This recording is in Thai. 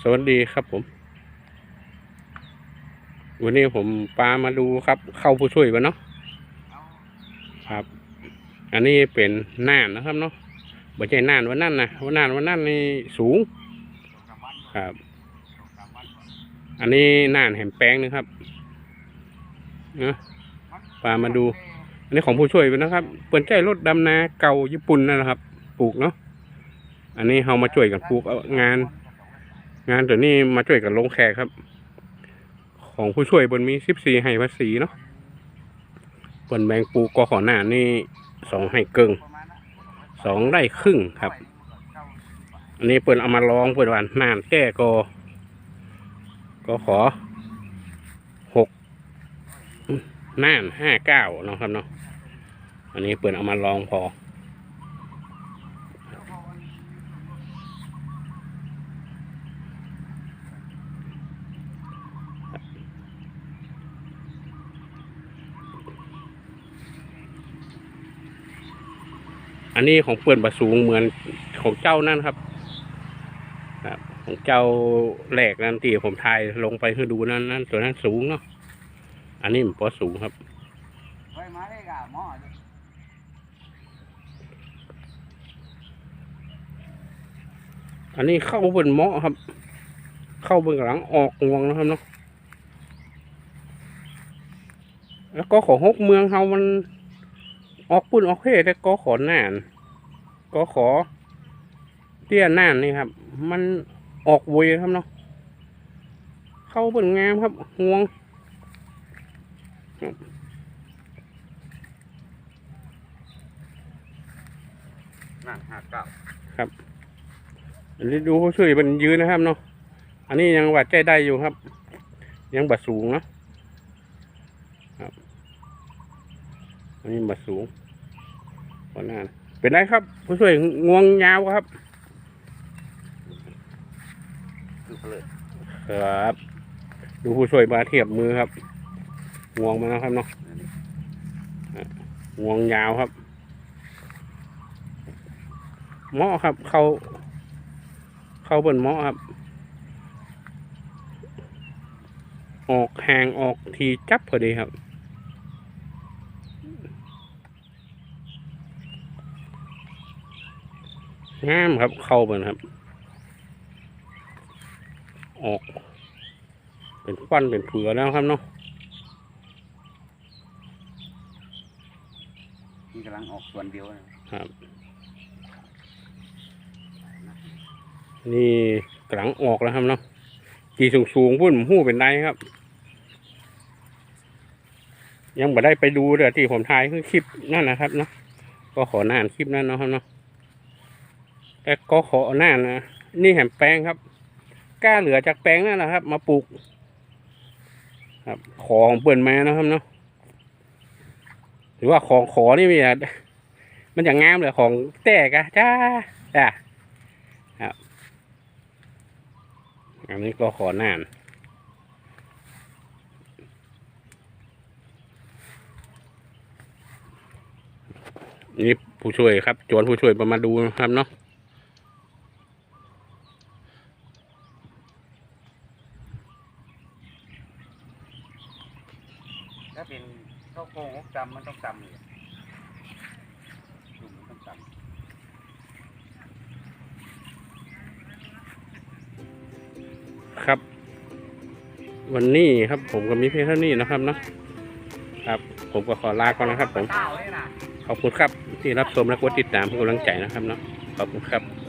สวัสดีครับผม วันนี้ผมปลามาดูครับ เข้าผู้ช่วยกันเนาะครับ อันนี้เป็นน่านนะครับเนาะบ่ใช่น่านวันนั้นนะวันน่านวันนั้นนี่สูง ครับ อันนี้น่านแหมแป้งนะครับเนาะปลามาดู อันนี้ของผู้ช่วยไปนะครับ เปิดใจรถดำนาเก่าญี่ปุ่นนั่นแหละครับ ปลูกเนาะอันนี้เรามาช่วยกันปลูกงาน งานตัวนี้มาช่วยกันลงแขกครับ ของผู้ช่วยบนมีสิบสี่ไห้ภาษีเนาะเปินแบงปูกกอขอหน้านี่สองไห้เกิงสองไร่ครึ่งครับ อันนี้เปิดเอามาลองเปิดวันนานแก้ก็ก็ขอหกน่านห้าเก้าเนาะครับเนาะอันนี้เปิดเอามาลองพอ อันนี้ของเปื่อนบะสูงเหมือนของเจ้านั่นครับครับ ของเจ้าแหลกนั่นที่ผมถ่ายลงไปให้ดูนั่นนั่นตัวนั้นสูงเนาะอันนี้มันพอสูงครับอันนี้เข้าเบิ่นเหมาะครับ เข้าเบิ่งหลังออกงวงนะครับเนาะแล้วก็ของฮกเมืองเฮามัน ออกปุ่นออกเพ่แต่ก็ขอน่านก็ขอ เตี้ยน่านนี่ครับ มันออกเวยครับเนาะเข้าเบิ่งงามครับงวงนั่นห้าเก้าอันนี้ดูผู้ช่วยมันยืนนะครับเนาะอันนี้ยังวัดใจได้อยู่ครับ ยังบัดสูงเนาะครับอันนี้บัดสูง ก่อนหน้านะเป็นไรครับ ผู้ช่วยงวงยาวครับคือเพลินครับ ดูผู้ช่วยมาเทียบมือครับ งวงมาแล้วครับเนาะงวงยาวครับเหมาะครับ เขาเข้าบนเหมาะครับ ออกห่างออกทีจับพอดีครับ งามครับเข้าบนครับ ออก เป็นควันเป็นเผือแล้วครับเนาะนี่กำลังออกส่วนเดียวนะครับ นี่กำลังออกแล้วครับเนาะจีสูงสูงๆพุ่นหู้เป็นไรครับ ยังไม่ได้ไปดูเดี๋ยวที่ผมถ่ายคือคลิปนั่นนะครับเนาะก็ขอนานคลิปนั้นเนาะครับเนาะ แต่ก็ขอนานะนี่แหมแปลงครับกล้าเหลือจากแปลงนั่นแหละครับ มาปลูก ครับ ของเปิ่นมานะครับเนาะหรือว่าของขอนี่มีอะมันจะงงามเลยของแตกอะจ้าจ้าอันนี้ก็ขอนานนี่ผู้ช่วยครับจวนผู้ช่วยมาดูนะครับเนาะ ถ้าเป็นข้าวโพดจำมันต้องจำเลยดูมันต้องจครับ วันนี้ครับผมก็มีเพียงเท่านี้นะครับเนาะครับ ผมก็ขอลาก่อนนะครับผมำเก้าเลยนะขอบคุณครับที่รับชมและกดติดตามให้กำลังใจนะครับเนาะขอบคุณครับ